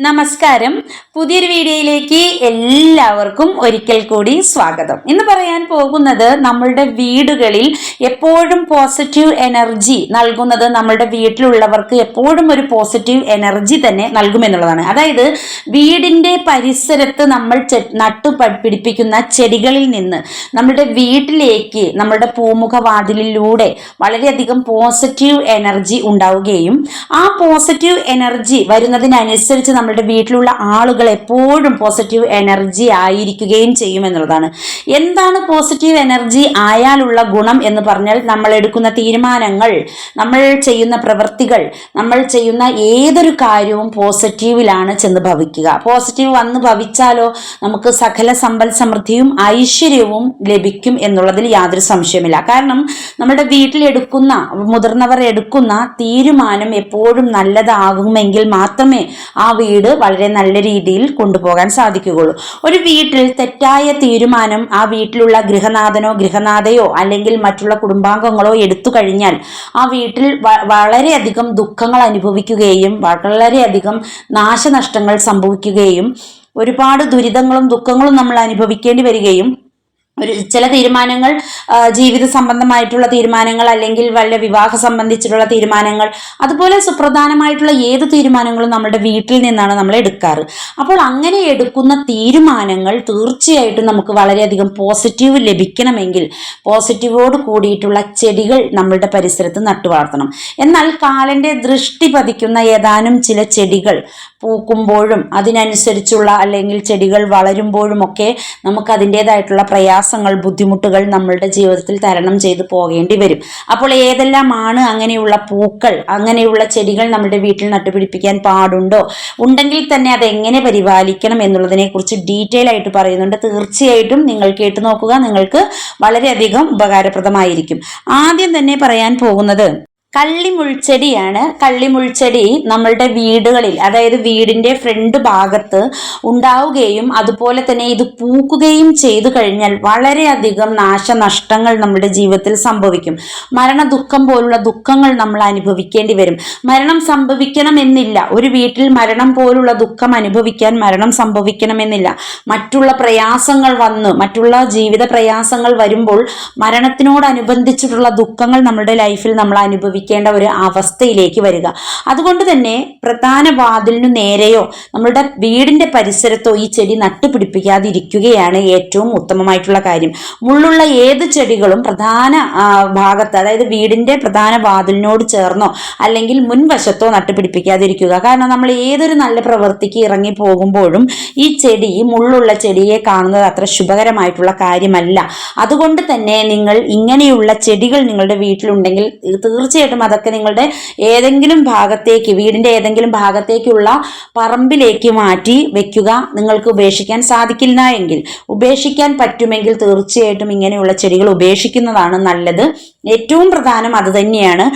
നമസ്കാരം. പുതിയൊരു വീഡിയോയിലേക്ക് എല്ലാവർക്കും ഒരിക്കൽ കൂടി സ്വാഗതം. ഇന്ന് പറയാൻ പോകുന്നത് നമ്മളുടെ വീടുകളിൽ എപ്പോഴും പോസിറ്റീവ് എനർജി നൽകുന്നത് നമ്മളുടെ വീട്ടിലുള്ളവർക്ക് എപ്പോഴും ഒരു പോസിറ്റീവ് എനർജി തന്നെ നൽകുമെന്നുള്ളതാണ്. അതായത് വീടിന്റെ പരിസരത്ത് നമ്മൾ നട്ടു പിടിപ്പിക്കുന്ന ചെടികളിൽ നിന്ന് നമ്മുടെ വീട്ടിലേക്ക് നമ്മുടെ പൂമുഖവാതിലിലൂടെ വളരെയധികം പോസിറ്റീവ് എനർജി ഉണ്ടാവുകയും ആ പോസിറ്റീവ് എനർജി വരുന്നതിനനുസരിച്ച് നമ്മുടെ വീട്ടിലുള്ള ആളുകൾ എപ്പോഴും പോസിറ്റീവ് എനർജി ആയിരിക്കുകയും ചെയ്യുമെന്നുള്ളതാണ് എന്താണ് പോസിറ്റീവ് എനർജി ആയാലുള്ള ഗുണം എന്ന് പറഞ്ഞാൽ നമ്മൾ എടുക്കുന്ന തീരുമാനങ്ങൾ നമ്മൾ ചെയ്യുന്ന പ്രവൃത്തികൾ നമ്മൾ ചെയ്യുന്ന ഏതൊരു കാര്യവും പോസിറ്റീവിലാണ് ചെന്ന് ഭവിക്കുക. പോസിറ്റീവ് വന്ന് ഭവിച്ചാലോ നമുക്ക് സകല സമ്പൽ സമൃദ്ധിയും ഐശ്വര്യവും ലഭിക്കും എന്നുള്ളതിൽ യാതൊരു സംശയമില്ല കാരണം നമ്മുടെ വീട്ടിലെടുക്കുന്ന മുതിർന്നവർ എടുക്കുന്ന തീരുമാനം എപ്പോഴും നല്ലതാകുമെങ്കിൽ മാത്രമേ ആ വീട് വളരെ നല്ല രീതിയിൽ കൊണ്ടുപോകാൻ സാധിക്കുകയുള്ളൂ. ഒരു വീട്ടിൽ തെറ്റായ തീരുമാനം ആ വീട്ടിലുള്ള ഗൃഹനാഥനോ ഗൃഹനാഥയോ അല്ലെങ്കിൽ മറ്റുള്ള കുടുംബാംഗങ്ങളോ എടുത്തു കഴിഞ്ഞാൽ ആ വീട്ടിൽ വളരെയധികം ദുഃഖങ്ങൾ അനുഭവിക്കുകയും വളരെയധികം നാശനഷ്ടങ്ങൾ സംഭവിക്കുകയും ഒരുപാട് ദുരിതങ്ങളും ദുഃഖങ്ങളും നമ്മൾ അനുഭവിക്കേണ്ടി വരികയും ഒരു ചില തീരുമാനങ്ങൾ ജീവിത സംബന്ധമായിട്ടുള്ള തീരുമാനങ്ങൾ അല്ലെങ്കിൽ വല്ല വിവാഹ സംബന്ധിച്ചിട്ടുള്ള തീരുമാനങ്ങൾ അതുപോലെ സുപ്രധാനമായിട്ടുള്ള ഏത് തീരുമാനങ്ങളും നമ്മുടെ വീട്ടിൽ നിന്നാണ് നമ്മൾ എടുക്കാറ്. അപ്പോൾ അങ്ങനെ എടുക്കുന്ന തീരുമാനങ്ങൾ തീർച്ചയായിട്ടും നമുക്ക് വളരെയധികം പോസിറ്റീവ് ലഭിക്കണമെങ്കിൽ പോസിറ്റീവോട് കൂടിയിട്ടുള്ള ചെടികൾ നമ്മളുടെ പരിസരത്ത് നട്ടു വളർത്തണം. എന്നാൽ കാലന്റെ ദൃഷ്ടി പതിക്കുന്ന ഏതാനും ചില ചെടികൾ പൂക്കുമ്പോഴും അതിനനുസരിച്ചുള്ള അല്ലെങ്കിൽ ചെടികൾ വളരുമ്പോഴും ഒക്കെ നമുക്ക് അതിന്റെതായിട്ടുള്ള പ്രയാസങ്ങൾ ബുദ്ധിമുട്ടുകൾ നമ്മളുടെ ജീവിതത്തിൽ തരണം ചെയ്തു പോകേണ്ടി വരും. അപ്പോൾ ഏതെല്ലാമാണ് അങ്ങനെയുള്ള പൂക്കൾ അങ്ങനെയുള്ള ചെടികൾ നമ്മുടെ വീട്ടിൽ നട്ടുപിടിപ്പിക്കാൻ പാടുണ്ടോ? ഉണ്ടെങ്കിൽ തന്നെ അത് എങ്ങനെ പരിപാലിക്കണം എന്നുള്ളതിനെ കുറിച്ച് ഡീറ്റെയിൽ ആയിട്ട് പറയുന്നുണ്ട്. തീർച്ചയായിട്ടും നിങ്ങൾ കേട്ടു നോക്കുക. നിങ്ങൾക്ക് വളരെയധികം ഉപകാരപ്രദമായിരിക്കും. ആദ്യം തന്നെ പറയാൻ പോകുന്നത് കള്ളിമുൾച്ചെടിയാണ്. കള്ളിമുൾച്ചെടി നമ്മളുടെ വീടുകളിൽ അതായത് വീടിന്റെ ഫ്രണ്ട് ഭാഗത്ത് ഉണ്ടാവുകയും അതുപോലെ തന്നെ ഇത് പൂക്കുകയും ചെയ്തു കഴിഞ്ഞാൽ വളരെയധികം നാശനഷ്ടങ്ങൾ നമ്മുടെ ജീവിതത്തിൽ സംഭവിക്കും. മരണ ദുഃഖം പോലുള്ള ദുഃഖങ്ങൾ നമ്മൾ അനുഭവിക്കേണ്ടി വരും. മരണം സംഭവിക്കണമെന്നില്ല. ഒരു വീട്ടിൽ മരണം പോലുള്ള ദുഃഖം അനുഭവിക്കാൻ മരണം സംഭവിക്കണമെന്നില്ല. മറ്റുള്ള പ്രയാസങ്ങൾ വന്ന് മറ്റുള്ള ജീവിത പ്രയാസങ്ങൾ വരുമ്പോൾ മരണത്തിനോടനുബന്ധിച്ചിട്ടുള്ള ദുഃഖങ്ങൾ നമ്മുടെ ലൈഫിൽ നമ്മൾ അനുഭവിക്കേണ്ട ഒരു അവസ്ഥയിലേക്ക് വരിക. അതുകൊണ്ട് തന്നെ പ്രധാന വാതിലിനു നേരെയോ നമ്മളുടെ വീടിന്റെ പരിസരത്തോ ഈ ചെടി നട്ടുപിടിപ്പിക്കാതിരിക്കുകയാണ് ഏറ്റവും ഉത്തമമായിട്ടുള്ള കാര്യം. മുള്ളുള്ള ഏത് ചെടികളും പ്രധാന ഭാഗത്ത് അതായത് വീടിന്റെ പ്രധാന വാതിലിനോട് ചേർന്നോ അല്ലെങ്കിൽ മുൻവശത്തോ നട്ടുപിടിപ്പിക്കാതിരിക്കുക. കാരണം നമ്മൾ ഏതൊരു നല്ല പ്രവൃത്തിക്ക് ഇറങ്ങി പോകുമ്പോഴും ഈ ചെടി മുള്ളുള്ള ചെടിയെ കാണുന്നത് അത്ര ശുഭകരമായിട്ടുള്ള കാര്യമല്ല. അതുകൊണ്ട് തന്നെ നിങ്ങൾ ഇങ്ങനെയുള്ള ചെടികൾ നിങ്ങളുടെ വീട്ടിലുണ്ടെങ്കിൽ തീർച്ചയായിട്ടും അതൊക്കെ നിങ്ങളുടെ ഏതെങ്കിലും ഭാഗത്തേക്ക് വീടിന്റെ ഏതെങ്കിലും ഭാഗത്തേക്കുള്ള പറമ്പിലേക്ക് മാറ്റി വെക്കുക നിങ്ങൾക്ക് ഉപേക്ഷിക്കാൻ സാധിക്കില്ല എങ്കിൽ. ഉപേക്ഷിക്കാൻ പറ്റുമെങ്കിൽ തീർച്ചയായിട്ടും ഇങ്ങനെയുള്ള ചെടികൾ ഉപേക്ഷിക്കുന്നതാണ് നല്ലത്. ഏറ്റവും പ്രധാനം അത് തന്നെയാണ്.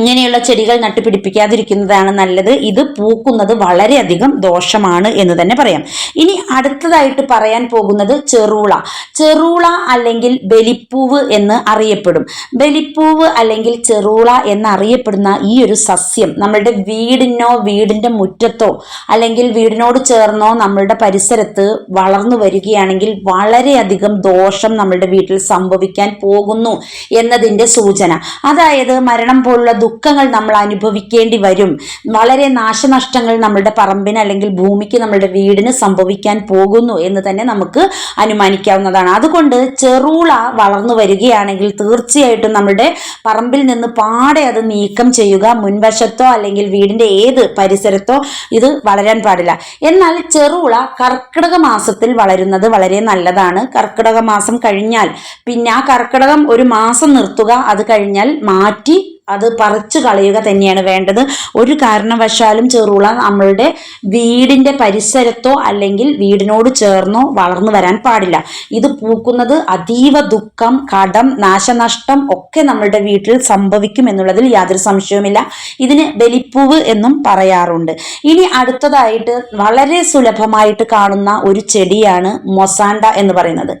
ഇങ്ങനെയുള്ള ചെടികൾ നട്ടുപിടിപ്പിക്കാതിരിക്കുന്നതാണ് നല്ലത്. ഇത് പൂക്കുന്നത് വളരെയധികം ദോഷമാണ് എന്ന് തന്നെ പറയാം. ഇനി അടുത്തതായിട്ട് പറയാൻ പോകുന്നത് ചെറുള. ചെറുള അല്ലെങ്കിൽ ബലിപ്പൂവ് എന്ന് അറിയപ്പെടും. ബലിപ്പൂവ് അല്ലെങ്കിൽ ചെറുള എന്നറിയപ്പെടുന്ന ഈ ഒരു സസ്യം നമ്മളുടെ വീടിനോ വീടിന്റെ മുറ്റത്തോ അല്ലെങ്കിൽ വീടിനോട് ചേർന്നോ നമ്മളുടെ പരിസരത്ത് വളർന്നു വരികയാണെങ്കിൽ വളരെയധികം ദോഷം നമ്മളുടെ വീട്ടിൽ സംഭവിക്കാൻ പോകുന്നു എന്നതിന്റെ സൂചന. അതായത് മരണം പോലുള്ള ദുഃഖങ്ങൾ നമ്മൾ അനുഭവിക്കേണ്ടി വരും. വളരെ നാശനഷ്ടങ്ങൾ നമ്മളുടെ പറമ്പിന് അല്ലെങ്കിൽ ഭൂമിക്ക് നമ്മളുടെ വീടിന് സംഭവിക്കാൻ പോകുന്നു എന്ന് തന്നെ നമുക്ക് അനുമാനിക്കാവുന്നതാണ്. അതുകൊണ്ട് ചെറുള വളർന്നു വരികയാണെങ്കിൽ തീർച്ചയായിട്ടും നമ്മുടെ പറമ്പിൽ നിന്ന് പാടെ അത് നീക്കം ചെയ്യുക മുൻവശത്തോ അല്ലെങ്കിൽ വീടിന്റെ ഏത് പരിസരത്തോ ഇത് വളരാൻ പാടില്ല. എന്നാൽ ചെറുള കർക്കിടക മാസത്തിൽ വളരുന്നത് വളരെ നല്ലതാണ്. കർക്കിടക മാസം കഴിഞ്ഞാൽ പിന്നെ ആ കർക്കിടകം ഒരു മാസം നിർത്തുക അത് കഴിഞ്ഞാൽ മാറ്റി അത് പറിച്ചു കളയുക തന്നെയാണ് വേണ്ടത്. ഒരു കാരണവശാലും ചെറുള നമ്മളുടെ വീടിന്റെ പരിസരത്തോ അല്ലെങ്കിൽ വീടിനോട് ചേർന്നോ വളർന്നു വരാൻ പാടില്ല. ഇത് പൂക്കുന്നത് അതീവ ദുഃഖം കടം നാശനഷ്ടം ഒക്കെ നമ്മളുടെ വീട്ടിൽ സംഭവിക്കും എന്നുള്ളതിൽ യാതൊരു സംശയവുമില്ല. ഇതിന് ബലിപ്പൂവ് എന്നും പറയാറുണ്ട്. ഇനി അടുത്തതായിട്ട് വളരെ സുലഭമായിട്ട് കാണുന്ന ഒരു ചെടിയാണ് മൊസാണ്ട എന്ന് പറയുന്നത്.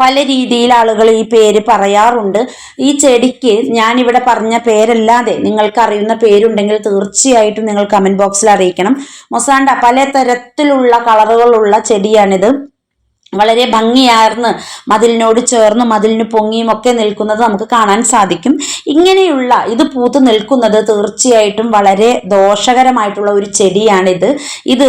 പല രീതിയിൽ ആളുകൾ ഈ പേര് പറയാറുണ്ട്. ഈ ചെടിക്ക് ഞാനിവിടെ പറഞ്ഞ പേരല്ലാതെ നിങ്ങൾക്ക് അറിയുന്ന പേരുണ്ടെങ്കിൽ തീർച്ചയായിട്ടും നിങ്ങൾ കമന്റ് ബോക്സിൽ അറിയിക്കണം. മൊസാണ്ട പല തരത്തിലുള്ള കളറുകളുള്ള ചെടിയാണിത്. വളരെ ഭംഗിയാർന്ന് മതിലിനോട് ചേർന്ന് മതിലിന് പൊങ്ങിയും ഒക്കെ നിൽക്കുന്നത് നമുക്ക് കാണാൻ സാധിക്കും. ഇങ്ങനെയുള്ള ഇത് പൂത്ത് നിൽക്കുന്നത് തീർച്ചയായിട്ടും വളരെ ദോഷകരമായിട്ടുള്ള ഒരു ചെടിയാണിത്. ഇത്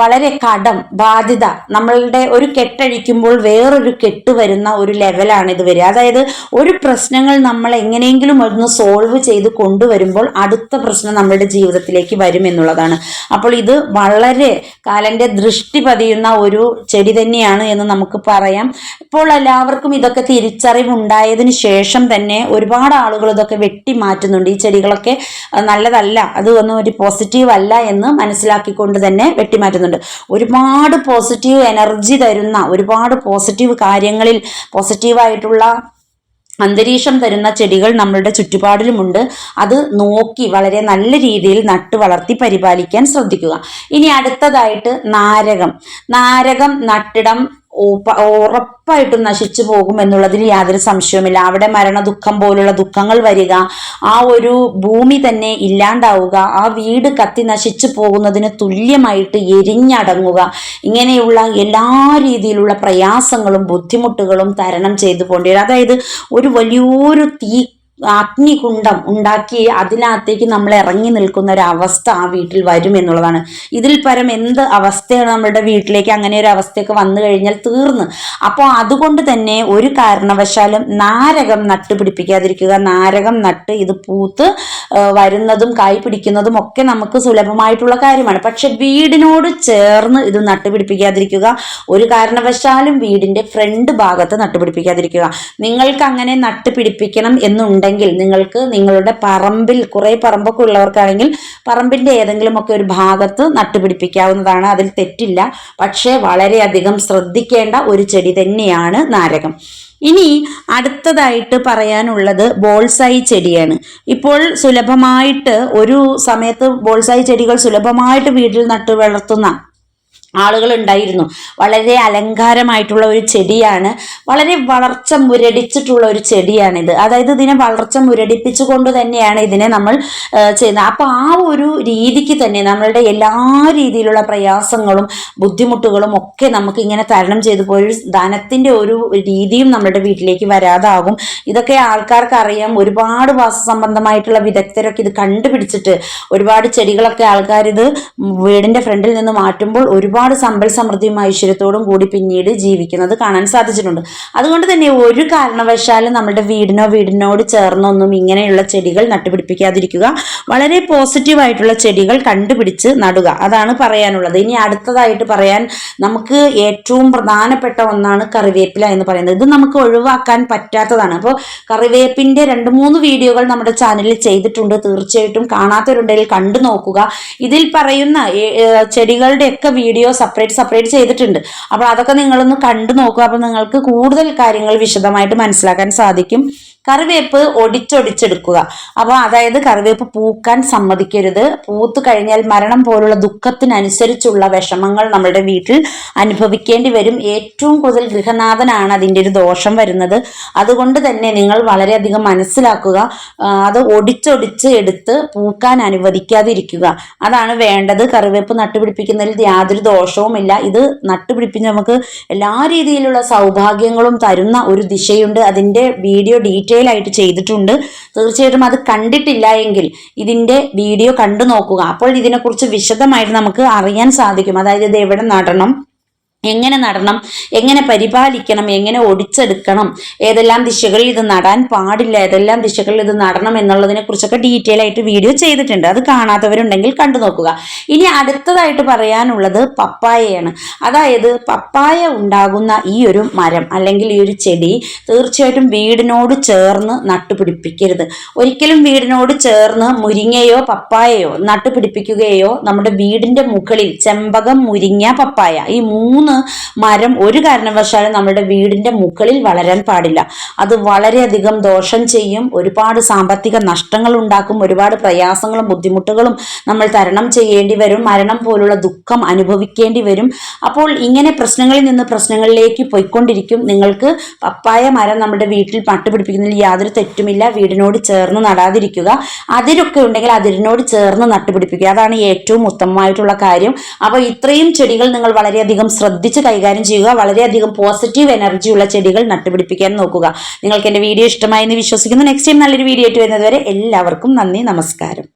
വളരെ കടം ബാധ്യത നമ്മളുടെ ഒരു കെട്ടഴിക്കുമ്പോൾ വേറൊരു കെട്ട് വരുന്ന ഒരു ലെവലാണ് ഇത് വരിക. അതായത് ഒരു പ്രശ്നങ്ങൾ നമ്മൾ എങ്ങനെയെങ്കിലും ഒന്ന് സോൾവ് ചെയ്ത് കൊണ്ടുവരുമ്പോൾ അടുത്ത പ്രശ്നം നമ്മളുടെ ജീവിതത്തിലേക്ക് വരും എന്നുള്ളതാണ്. അപ്പോൾ ഇത് വളരെ കാലന്റെ ദൃഷ്ടി പതിയുന്ന ഒരു ചെടി തന്നെയാണ് എന്ന് നമുക്ക് പറയാം. ഇപ്പോൾ എല്ലാവർക്കും ഇതൊക്കെ തിരിച്ചറിവുണ്ടായതിനു ശേഷം തന്നെ ഒരുപാട് ആളുകൾ ഇതൊക്കെ വെട്ടി മാറ്റുന്നുണ്ട് ഈ ചെടികളൊക്കെ നല്ലതല്ല അത് ഒന്നും ഒരു പോസിറ്റീവ് അല്ല എന്ന് മനസ്സിലാക്കിക്കൊണ്ട് തന്നെ വെട്ടിമാറ്റുന്നുണ്ട്. ഒരുപാട് പോസിറ്റീവ് എനർജി തരുന്ന ഒരുപാട് പോസിറ്റീവ് കാര്യങ്ങളിൽ പോസിറ്റീവായിട്ടുള്ള അന്തരീക്ഷം തരുന്ന ചെടികൾ നമ്മളുടെ ചുറ്റുപാടിലുമുണ്ട്. അത് നോക്കി വളരെ നല്ല രീതിയിൽ നട്ട് വളർത്തി പരിപാലിക്കാൻ ശ്രദ്ധിക്കുക. ഇനി അടുത്തതായിട്ട് നാരകം. നാരകം നട്ടിടം ഉറപ്പായിട്ടും നശിച്ചു പോകും എന്നുള്ളതിൽ യാതൊരു സംശയവുമില്ല. അവിടെ മരണ ദുഃഖം പോലുള്ള ദുഃഖങ്ങൾ വരിക ആ ഒരു ഭൂമി തന്നെ ഇല്ലാണ്ടാവുക ആ വീട് കത്തി നശിച്ചു പോകുന്നതിന് തുല്യമായിട്ട് എരിഞ്ഞടങ്ങുക ഇങ്ങനെയുള്ള എല്ലാ രീതിയിലുള്ള പ്രയാസങ്ങളും ബുദ്ധിമുട്ടുകളും തരണം ചെയ്തു പോകേണ്ടി അതായത് ഒരു വലിയൊരു തീ അഗ്നികുണ്ഡം ഉണ്ടാക്കി അതിനകത്തേക്ക് നമ്മൾ ഇറങ്ങി നിൽക്കുന്ന ഒരു അവസ്ഥ ആ വീട്ടിൽ വരും എന്നുള്ളതാണ്. ഇതിൽ പരം എന്ത് അവസ്ഥയാണ് നമ്മുടെ വീട്ടിലേക്ക് അങ്ങനെ ഒരു അവസ്ഥയൊക്കെ വന്നു കഴിഞ്ഞാൽ തീർന്ന്. അപ്പോൾ അതുകൊണ്ട് തന്നെ ഒരു കാരണവശാലും നാരകം നട്ടുപിടിപ്പിക്കാതിരിക്കുക നാരകം നട്ട് ഇത് പൂത്ത് വരുന്നതും കായ് പിടിക്കുന്നതും ഒക്കെ നമുക്ക് സുലഭമായിട്ടുള്ള കാര്യമാണ്. പക്ഷെ വീടിനോട് ചേർന്ന് ഇത് നട്ടുപിടിപ്പിക്കാതിരിക്കുക ഒരു കാരണവശാലും വീടിന്റെ ഫ്രണ്ട് ഭാഗത്ത് നട്ടുപിടിപ്പിക്കാതിരിക്കുക. നിങ്ങൾക്ക് അങ്ങനെ നട്ടുപിടിപ്പിക്കണം എന്നുണ്ടെങ്കിൽ നിങ്ങൾക്ക് നിങ്ങളുടെ പറമ്പിൽ കുറേ പറമ്പൊക്കെ ഉള്ളവർക്കാണെങ്കിൽ പറമ്പിന്റെ ഏതെങ്കിലുമൊക്കെ ഒരു ഭാഗത്ത് നട്ടുപിടിപ്പിക്കാവുന്നതാണ്. അതിൽ തെറ്റില്ല. പക്ഷേ വളരെയധികം ശ്രദ്ധിക്കേണ്ട ഒരു ചെടി തന്നെയാണ് നാരകം. ഇനി അടുത്തതായിട്ട് പറയാനുള്ളത് ബോൾസായി ചെടിയാണ്. ഇപ്പോൾ സുലഭമായിട്ട് ഒരു സമയത്ത് ബോൾസായി ചെടികൾ സുലഭമായിട്ട് വീട്ടിൽ നട്ടു വളർത്തുന്ന ആളുകൾ ഉണ്ടായിരുന്നു വളരെ അലങ്കാരമായിട്ടുള്ള ഒരു ചെടിയാണ്. വളരെ വളർച്ച മുരടിച്ചിട്ടുള്ള ഒരു ചെടിയാണിത്. അതായത് ഇതിനെ വളർച്ച മുരടിപ്പിച്ചു കൊണ്ട് തന്നെയാണ് ഇതിനെ നമ്മൾ ചെയ്യുന്നത്. അപ്പൊ ആ ഒരു രീതിക്ക് തന്നെ നമ്മളുടെ എല്ലാ രീതിയിലുള്ള പ്രയാസങ്ങളും ബുദ്ധിമുട്ടുകളും ഒക്കെ നമുക്ക് ഇങ്ങനെ തരണം ചെയ്തു പോയൊരു ധനത്തിന്റെ ഒരു രീതിയും നമ്മുടെ വീട്ടിലേക്ക് വരാതാകും. ഇതൊക്കെ ആൾക്കാർക്ക് അറിയാം ഒരുപാട് വാസസംബന്ധമായിട്ടുള്ള വിദഗ്ധരൊക്കെ ഇത് കണ്ടുപിടിച്ചിട്ട് ഒരുപാട് ചെടികളൊക്കെ ആൾക്കാർ ഇത് വീടിന്റെ ഫ്രണ്ടിൽ നിന്ന് മാറ്റുമ്പോൾ ഒരുപാട് സമ്പൽ സമൃദ്ധിയും ഐശ്വര്യത്തോടും കൂടി പിന്നീട് ജീവിക്കുന്നത് കാണാൻ സാധിച്ചിട്ടുണ്ട്. അതുകൊണ്ട് തന്നെ ഒരു കാരണവശാലും നമ്മുടെ വീടിനോ വീടിനോട് ചേർന്നൊന്നും ഇങ്ങനെയുള്ള ചെടികൾ നട്ടുപിടിപ്പിക്കാതിരിക്കുക. വളരെ പോസിറ്റീവ് ആയിട്ടുള്ള ചെടികൾ കണ്ടുപിടിച്ച് നടുക. അതാണ് പറയാനുള്ളത്. ഇനി അടുത്തതായിട്ട് പറയാൻ നമുക്ക് ഏറ്റവും പ്രധാനപ്പെട്ട ഒന്നാണ് കറിവേപ്പില എന്ന് പറയുന്നത്. ഇത് നമുക്ക് ഒഴിവാക്കാൻ പറ്റാത്തതാണ്. അപ്പോൾ കറിവേപ്പിന്റെ രണ്ട് മൂന്ന് വീഡിയോകൾ നമ്മുടെ ചാനലിൽ ചെയ്തിട്ടുണ്ട്. തീർച്ചയായിട്ടും കാണാത്തവരുണ്ടെങ്കിൽ കണ്ടു നോക്കുക. ഇതിൽ പറയുന്ന ചെടികളുടെയൊക്കെ വീഡിയോ സെപ്പറേറ്റ് സെപ്പറേറ്റ് ചെയ്തിട്ടുണ്ട്. അപ്പോൾ അതൊക്കെ നിങ്ങളൊന്ന് കണ്ടു നോക്കുക. അപ്പോൾ നിങ്ങൾക്ക് കൂടുതൽ കാര്യങ്ങൾ വിശദമായിട്ട് മനസ്സിലാക്കാൻ സാധിക്കും. കറിവേപ്പ് ഒടിച്ചൊടിച്ചെടുക്കുക. അപ്പോൾ അതായത് കറിവേപ്പ് പൂക്കാൻ സമ്മതിക്കരുത്. പൂത്തു കഴിഞ്ഞാൽ മരണം പോലുള്ള ദുഃഖത്തിനനുസരിച്ചുള്ള വിഷമങ്ങൾ നമ്മുടെ വീട്ടിൽ അനുഭവിക്കേണ്ടി വരും. ഏറ്റവും കൂടുതൽ ഗൃഹനാഥനാണ് അതിന്റെ ഒരു ദോഷം വരുന്നത്. അതുകൊണ്ട് തന്നെ നിങ്ങൾ വളരെയധികം മനസ്സിലാക്കുക. അത് ഒടിച്ചൊടിച്ച് എടുത്ത് പൂക്കാൻ അനുവദിക്കാതിരിക്കുക. അതാണ് വേണ്ടത്. കറിവേപ്പ് നട്ടുപിടിപ്പിക്കുന്നതിൽ യാതൊരു ദോഷവുമില്ല. ഇത് നട്ടുപിടിപ്പിച്ച് നമുക്ക് എല്ലാ രീതിയിലുള്ള സൗഭാഗ്യങ്ങളും തരുന്ന ഒരു ദിശയുണ്ട്. അതിന്റെ വീഡിയോ ഡീറ്റെയിൽ ആയിട്ട് ചെയ്തിട്ടുണ്ട്. തീർച്ചയായിട്ടും അത് കണ്ടിട്ടില്ല എങ്കിൽ ഇതിന്റെ വീഡിയോ കണ്ടു നോക്കുക. അപ്പോൾ ഇതിനെക്കുറിച്ച് വിശദമായിട്ട് നമുക്ക് അറിയാൻ സാധിക്കും. അതായത് ഇത് എവിടെ നടണം? എങ്ങനെ നടണം എങ്ങനെ പരിപാലിക്കണം എങ്ങനെ ഒടിച്ചെടുക്കണം ഏതെല്ലാം ദിശകളിൽ ഇത് നടാൻ പാടില്ല ഏതെല്ലാം ദിശകളിൽ ഇത് നടണം എന്നുള്ളതിനെ കുറിച്ചൊക്കെ ഡീറ്റെയിൽ ആയിട്ട് വീഡിയോ ചെയ്തിട്ടുണ്ട്. അത് കാണാത്തവരുണ്ടെങ്കിൽ കണ്ടു നോക്കുക. ഇനി അടുത്തതായിട്ട് പറയാനുള്ളത് പപ്പായയാണ്. അതായത് പപ്പായ ഉണ്ടാകുന്ന ഈ ഒരു മരം അല്ലെങ്കിൽ ഈ ഒരു ചെടി തീർച്ചയായിട്ടും വീടിനോട് ചേർന്ന് നട്ടുപിടിപ്പിക്കരുത്. ഒരിക്കലും വീടിനോട് ചേർന്ന് മുരിങ്ങയോ പപ്പായയോ നട്ടുപിടിപ്പിക്കുകയോ നമ്മുടെ വീടിന്റെ മുകളിൽ ചെമ്പകം മുരിങ്ങ പപ്പായ ഈ മൂന്ന് മൂന്ന് മരം ഒരു കാരണവശാലും നമ്മുടെ വീടിന്റെ മുകളിൽ വളരാൻ പാടില്ല. അത് വളരെയധികം ദോഷം ചെയ്യും. ഒരുപാട് സാമ്പത്തിക നഷ്ടങ്ങൾ ഉണ്ടാക്കും. ഒരുപാട് പ്രയാസങ്ങളും ബുദ്ധിമുട്ടുകളും നമ്മൾ തരണം ചെയ്യേണ്ടി വരും. മരണം പോലുള്ള ദുഃഖം അനുഭവിക്കേണ്ടി വരും. അപ്പോൾ ഇങ്ങനെ പ്രശ്നങ്ങളിൽ നിന്ന് പ്രശ്നങ്ങളിലേക്ക് പോയിക്കൊണ്ടിരിക്കും. നിങ്ങൾക്ക് പപ്പായ മരം നമ്മുടെ വീട്ടിൽ പട്ടുപിടിപ്പിക്കുന്നതിൽ യാതൊരു തെറ്റുമില്ല. വീടിനോട് ചേർന്ന് നടാതിരിക്കുക. അതിരൊക്കെ ഉണ്ടെങ്കിൽ അതിരിനോട് ചേർന്ന് നട്ടുപിടിപ്പിക്കുക. അതാണ് ഏറ്റവും ഉത്തമമായിട്ടുള്ള കാര്യം. അപ്പോൾ ഇത്രയും ചെടികൾ നിങ്ങൾ വളരെയധികം ശ്രദ്ധിച്ച് കൈകാര്യം ചെയ്യുക. വളരെയധികം പോസിറ്റീവ് എനർജി ഉള്ള ചെടികൾ നട്ടുപിടിപ്പിക്കാൻ നോക്കുക. നിങ്ങൾക്ക് എന്റെ വീഡിയോ ഇഷ്ടമായി എന്ന് വിശ്വസിക്കുന്നു. നെക്സ്റ്റ് ടൈം നല്ലൊരു വീഡിയോ ആയിട്ട് വരുന്നതുവരെ എല്ലാവർക്കും നന്ദി നമസ്കാരം.